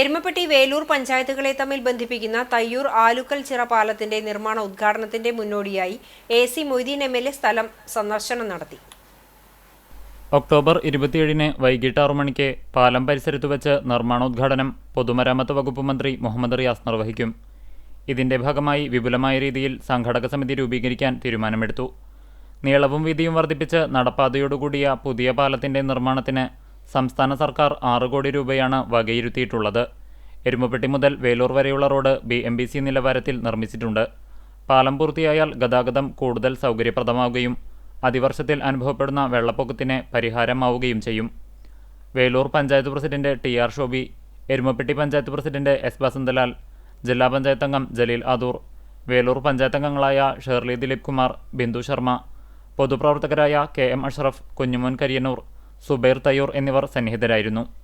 എരുമപ്പെട്ടി വേലൂർ പഞ്ചായത്തുകളെ തമ്മിൽ ബന്ധിപ്പിക്കുന്ന തയ്യൂർ ആലുക്കൽ ചിറ പാലത്തിന്റെ നിർമ്മാണ ഉദ്ഘാടനത്തിന്റെ മുന്നോടിയായി A C Moideen M L A സ്ഥലം സന്ദർശനം നടത്തി. ഒക്ടോബർ ഇരുപത്തിയേഴിന് വൈകിട്ട് ആറു മണിക്ക് പാലം പരിസരത്ത് വെച്ച് നിർമ്മാണോദ്ഘാടനം പൊതുമരാമത്ത് വകുപ്പ് മന്ത്രി മുഹമ്മദ് റിയാസ് നിർവഹിക്കും. ഇതിന്റെ ഭാഗമായി വിപുലമായ രീതിയിൽ സംഘടക സമിതി രൂപീകരിക്കാൻ തീരുമാനമെടുത്തു. നീളവും വീതിയും വർദ്ധിപ്പിച്ച് നടപ്പാതയോടുകൂടിയ പുതിയ പാലത്തിന്റെ നിർമ്മാണത്തിന് സംസ്ഥാന സർക്കാർ ആറ് കോടി രൂപയാണ് വകയിരുത്തിയിട്ടുള്ളത്. എരുമപ്പെട്ടി മുതൽ വേലൂർ വരെയുള്ള road B M B C നിലവാരത്തിൽ നിർമ്മിച്ചിട്ടുണ്ട്. പാലം പൂർത്തിയായാൽ ഗതാഗതം കൂടുതൽ സൗകര്യപ്രദമാവുകയും അതിവർഷത്തിൽ അനുഭവപ്പെടുന്ന വെള്ളപ്പൊക്കത്തിന് പരിഹാരമാവുകയും ചെയ്യും. Velur panchayat president T R Shobi Erumapetty panchayat president S Vasanthalal ജില്ലാ പഞ്ചായത്ത് അംഗം ജലീൽ ആദൂർ വേലൂർ പഞ്ചായത്ത് അംഗങ്ങളായ ഷേർലി ദിലീപ് കുമാർ ബിന്ദു ശർമ്മ പൊതുപ്രവർത്തകരായ കെ എം അഷ്റഫ് കുഞ്ഞുമോൻ കരിയന്നൂർ സുബൈർ തയ്യൂർ എന്നിവർ സന്നിഹിതരായിരുന്നു